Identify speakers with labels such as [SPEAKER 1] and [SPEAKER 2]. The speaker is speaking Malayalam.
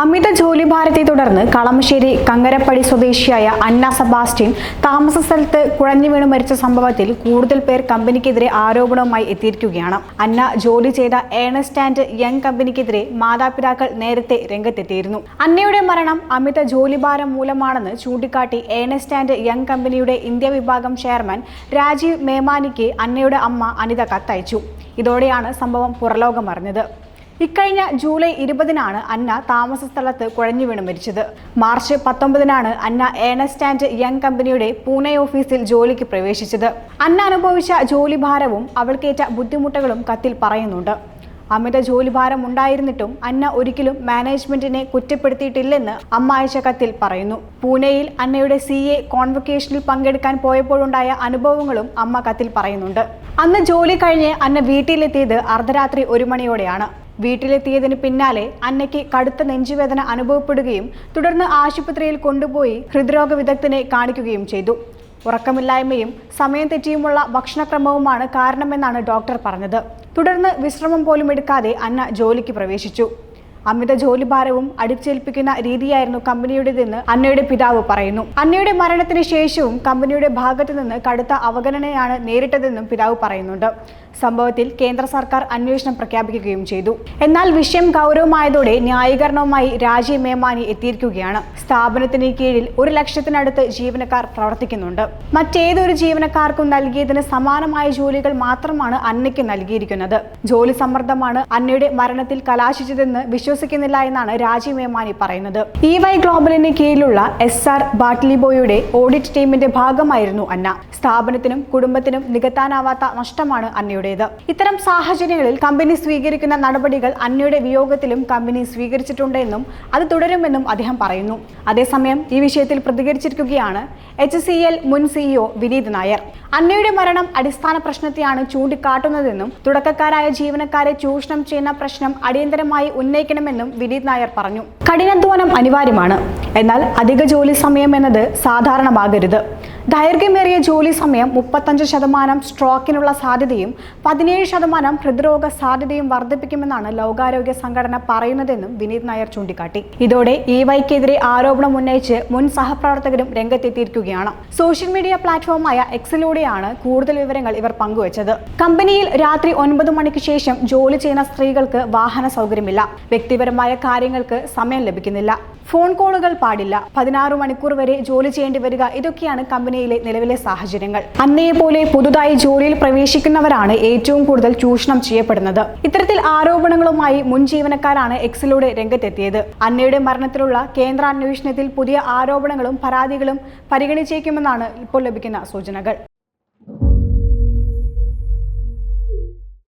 [SPEAKER 1] അമിത ജോലിഭാരത്തെ തുടർന്ന് കളമശ്ശേരി കങ്ങരപ്പടി സ്വദേശിയായ അന്ന സെബാസ്റ്റ്യൻ താമസ സ്ഥലത്ത് കുഴഞ്ഞു വീണ് മരിച്ച സംഭവത്തിൽ കൂടുതൽ പേർ കമ്പനിക്കെതിരെ ആരോപണവുമായി എത്തിയിരിക്കുകയാണ്. അന്ന ജോലി ചെയ്ത ഏണസ്റ്റ് യങ് കമ്പനിക്കെതിരെ മാതാപിതാക്കൾ നേരത്തെ രംഗത്തെത്തിയിരുന്നു. അന്നയുടെ മരണം അമിത ജോലിഭാരം മൂലമാണെന്ന് ചൂണ്ടിക്കാട്ടി ഏണസ്റ്റ് യങ് കമ്പനിയുടെ ഇന്ത്യ വിഭാഗം ചെയർമാൻ രാജീവ് മേമാനിക്ക് അന്നയുടെ അമ്മ അനിത കത്തയച്ചു. ഇതോടെയാണ് സംഭവം പുറലോകമറിഞ്ഞത്. ഇക്കഴിഞ്ഞ ജൂലൈ ഇരുപതിനാണ് അന്ന താമസ സ്ഥലത്ത് കുഴഞ്ഞു വീണ് മരിച്ചത്. മാർച്ച് പത്തൊമ്പതിനാണ് അന്ന ഏണസ്റ്റ് ആൻഡ് യങ് കമ്പനിയുടെ പൂനെ ഓഫീസിൽ ജോലിക്ക് പ്രവേശിച്ചത്. അന്ന അനുഭവിച്ച ജോലിഭാരവും അവൾക്കേറ്റ ബുദ്ധിമുട്ടുകളും കത്തിൽ പറയുന്നുണ്ട്. അമിത ജോലിഭാരം ഉണ്ടായിരുന്നിട്ടും അന്ന ഒരിക്കലും മാനേജ്മെന്റിനെ കുറ്റപ്പെടുത്തിയിട്ടില്ലെന്ന് അമ്മ അയച്ച കത്തിൽ പറയുന്നു. പൂനെയിൽ അന്നയുടെ സി എ കോൺവൊക്കേഷനിൽ പങ്കെടുക്കാൻ പോയപ്പോഴുണ്ടായ അനുഭവങ്ങളും അമ്മ കത്തിൽ പറയുന്നുണ്ട്. അന്ന് ജോലി കഴിഞ്ഞ് അന്ന വീട്ടിലെത്തിയത് അർദ്ധരാത്രി ഒരു മണിയോടെയാണ്. വീട്ടിലെത്തിയതിന് പിന്നാലെ അന്നയ്ക്ക് കടുത്ത നെഞ്ചുവേദന അനുഭവപ്പെടുകയും തുടർന്ന് ആശുപത്രിയിൽ കൊണ്ടുപോയി ഹൃദ്രോഗ വിദഗ്ധനെ കാണിക്കുകയും ചെയ്തു. ഉറക്കമില്ലായ്മയും സമയം തെറ്റിയുമുള്ള ഭക്ഷണക്രമവുമാണ് കാരണമെന്നാണ് ഡോക്ടർ പറഞ്ഞത്. തുടർന്ന് വിശ്രമം പോലും എടുക്കാതെ അന്ന ജോലിക്ക് പ്രവേശിച്ചു. അമിത ജോലിഭാരവും അടിച്ചേൽപ്പിക്കുന്ന രീതിയായിരുന്നു കമ്പനിയുടേതെന്ന് അന്നയുടെ പിതാവ് പറയുന്നു. അന്നയുടെ മരണത്തിന് ശേഷവും കമ്പനിയുടെ ഭാഗത്തു നിന്ന് കടുത്ത അവഗണനയാണ് നേരിട്ടതെന്നും പിതാവ് പറയുന്നുണ്ട്. സംഭവത്തിൽ കേന്ദ്ര സർക്കാർ അന്വേഷണം പ്രഖ്യാപിക്കുകയും ചെയ്തു. എന്നാൽ വിഷയം ഗൗരവമായതോടെ ന്യായീകരണവുമായി രാജീവ് മേമാനി എത്തിയിരിക്കുകയാണ്. സ്ഥാപനത്തിന് കീഴിൽ ഒരു ലക്ഷത്തിനടുത്ത് ജീവനക്കാർ പ്രവർത്തിക്കുന്നുണ്ട്. മറ്റേതൊരു ജീവനക്കാർക്കും നൽകിയതിന് സമാനമായ ജോലികൾ മാത്രമാണ് അന്നയ്ക്ക് നൽകിയിരിക്കുന്നത്. ജോലി സമ്മർദ്ദമാണ് അന്നയുടെ മരണത്തിൽ കലാശിച്ചതെന്ന് വിശ്വസിക്കുന്നില്ല എന്നാണ് രാജീവ് മേമാനി പറയുന്നത്. ഇ വൈ ഗ്ലോബലിന് കീഴിലുള്ള എസ് ആർ ബാട്ട്ലിബോയുടെ ഓഡിറ്റ് ടീമിന്റെ ഭാഗമായിരുന്നു അന്ന. സ്ഥാപനത്തിനും കുടുംബത്തിനും നികത്താനാവാത്ത നഷ്ടമാണ് അന്നയുടേത് ഇത്തരം സാഹചര്യങ്ങളിൽ കമ്പനി സ്വീകരിക്കുന്ന നടപടികൾ അന്നയുടെ വിയോഗത്തിലും കമ്പനി സ്വീകരിച്ചിട്ടുണ്ടെന്നും അത് തുടരുമെന്നും അദ്ദേഹം പറയുന്നു. അതേസമയം ഈ വിഷയത്തിൽ പ്രതികരിച്ചിരിക്കുകയാണ് എച്ച് സി എൽ മുൻ സിഇഒ വിനീത് നായർ. അന്നയുടെ മരണം അടിസ്ഥാന പ്രശ്നത്തെയാണ് ചൂണ്ടിക്കാട്ടുന്നതെന്നും തുടക്കക്കാരായ ജീവനക്കാരെ ചൂഷണം ചെയ്യുന്ന പ്രശ്നം അടിയന്തരമായി ഉന്നയിക്കണമെന്നും വിനീത് നായർ പറഞ്ഞു. കഠിനാധ്വാനം അനിവാര്യമാണ്. എന്നാൽ അധിക ജോലി സമയം എന്നത് സാധാരണമാകരുത്. ദൈർഘ്യമേറിയ ജോലി സമയം മുപ്പത്തഞ്ച് ശതമാനം സ്ട്രോക്കിനുള്ള സാധ്യതയും പതിനേഴ് ശതമാനം ഹൃദ്രോഗ സാധ്യതയും വർദ്ധിപ്പിക്കുമെന്നാണ് ലോകാരോഗ്യ സംഘടന പറയുന്നതെന്നും വിനീത് നായർ ചൂണ്ടിക്കാട്ടി. ഇതോടെ ഇ വൈക്കെതിരെ ആരോപണം ഉന്നയിച്ച് മുൻ സഹപ്രവർത്തകരും രംഗത്തെത്തിയിരിക്കുകയാണ്. സോഷ്യൽ മീഡിയ പ്ലാറ്റ്ഫോമായ എക്സിലൂടെയാണ് കൂടുതൽ വിവരങ്ങൾ ഇവർ പങ്കുവച്ചത്. കമ്പനിയിൽ രാത്രി ഒൻപത് മണിക്ക് ശേഷം ജോലി ചെയ്യുന്ന സ്ത്രീകൾക്ക് വാഹന സൗകര്യമില്ല. വ്യക്തിപരമായ കാര്യങ്ങൾക്ക് സമയം ലഭിക്കുന്നില്ല. ഫോൺ കോളുകൾ പാടില്ല. പതിനാറ് മണിക്കൂർ വരെ ജോലി ചെയ്യേണ്ടി വരിക ഇതൊക്കെയാണ് കമ്പനിയിലെ നിലവിലെ സാഹചര്യങ്ങൾ. അന്നേ പോലെ പുതുതായി ജോലിയിൽ പ്രവേശിക്കുന്നവരാണ് ഏറ്റവും കൂടുതൽ ചൂഷണം ചെയ്യപ്പെടുന്നത്. ഇത്തരത്തിൽ ആരോപണങ്ങളുമായി മുൻ ജീവനക്കാരാണ് എക്സിലൂടെ രംഗത്തെത്തിയത്. അന്നയുടെ മരണത്തിലുള്ള കേന്ദ്ര അന്വേഷണത്തിൽ പുതിയ ആരോപണങ്ങളും പരാതികളും പരിഗണിച്ചേക്കുമെന്നാണ് ഇപ്പോൾ ലഭിക്കുന്ന സൂചനകൾ.